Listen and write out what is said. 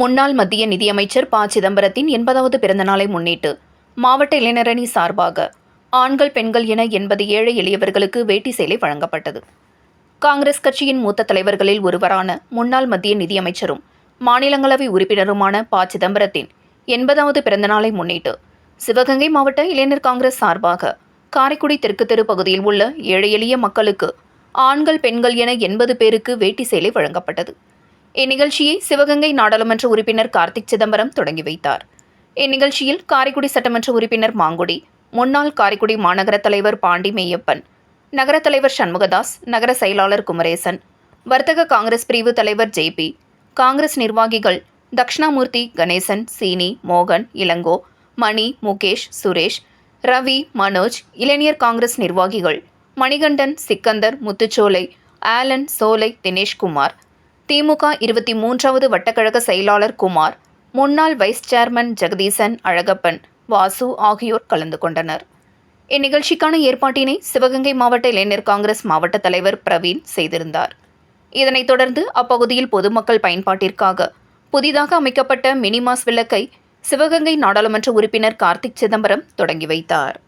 முன்னாள் மத்திய நிதியமைச்சர் ப. சிதம்பரத்தின் எண்பதாவது பிறந்தநாளை முன்னிட்டு மாவட்ட இளைஞரணி சார்பாக ஆண்கள் பெண்கள் என எண்பது ஏழை எளியவர்களுக்கு வேட்டி சேலை வழங்கப்பட்டது. காங்கிரஸ் கட்சியின் மூத்த தலைவர்களில் ஒருவரான முன்னாள் மத்திய நிதியமைச்சரும் மாநிலங்களவை உறுப்பினருமான ப. சிதம்பரத்தின் எண்பதாவது பிறந்தநாளை முன்னிட்டு சிவகங்கை மாவட்ட இளைஞர் காங்கிரஸ் சார்பாக காரைக்குடி தெற்கு தெரு பகுதியில் உள்ள ஏழை எளிய மக்களுக்கு ஆண்கள் பெண்கள் என எண்பது பேருக்கு வேட்டி சேலை வழங்கப்பட்டது. இந்நிகழ்ச்சியை சிவகங்கை நாடாளுமன்ற உறுப்பினர் கார்த்திக் சிதம்பரம் தொடங்கி வைத்தார். இந்நிகழ்ச்சியில் காரைக்குடி சட்டமன்ற உறுப்பினர் மாங்குடி முன்னாள் காரைக்குடி மாநகர தலைவர் பாண்டி மேயப்பன் நகர தலைவர் சண்முகதாஸ் நகர செயலாளர் குமரேசன் வர்த்தக காங்கிரஸ் பிரிவு தலைவர் ஜேபி காங்கிரஸ் நிர்வாகிகள் தக்ஷணாமூர்த்தி கணேசன் சீனி மோகன் இளங்கோ மணி முகேஷ் சுரேஷ் ரவி மனோஜ் இளைஞர் காங்கிரஸ் நிர்வாகிகள் மணிகண்டன் சிக்கந்தர் முத்துச்சோலை ஆலன் சோலை தினேஷ்குமார் திமுக இருபத்தி மூன்றாவது வட்டக்கழக செயலாளர் குமார் முன்னாள் வைஸ் சேர்மன் ஜெகதீசன் அழகப்பன் வாசு ஆகியோர் கலந்து கொண்டனர். இந்நிகழ்ச்சிக்கான ஏற்பாட்டினை சிவகங்கை மாவட்ட இளைஞர் காங்கிரஸ் மாவட்ட தலைவர் பிரவீன் செய்திருந்தார். இதனைத் தொடர்ந்து அப்பகுதியில் பொதுமக்கள் பயன்பாட்டிற்காக புதிதாக அமைக்கப்பட்ட மினிமாஸ் விளக்கை சிவகங்கை நாடாளுமன்ற உறுப்பினர் கார்த்திக் சிதம்பரம் தொடங்கி வைத்தார்.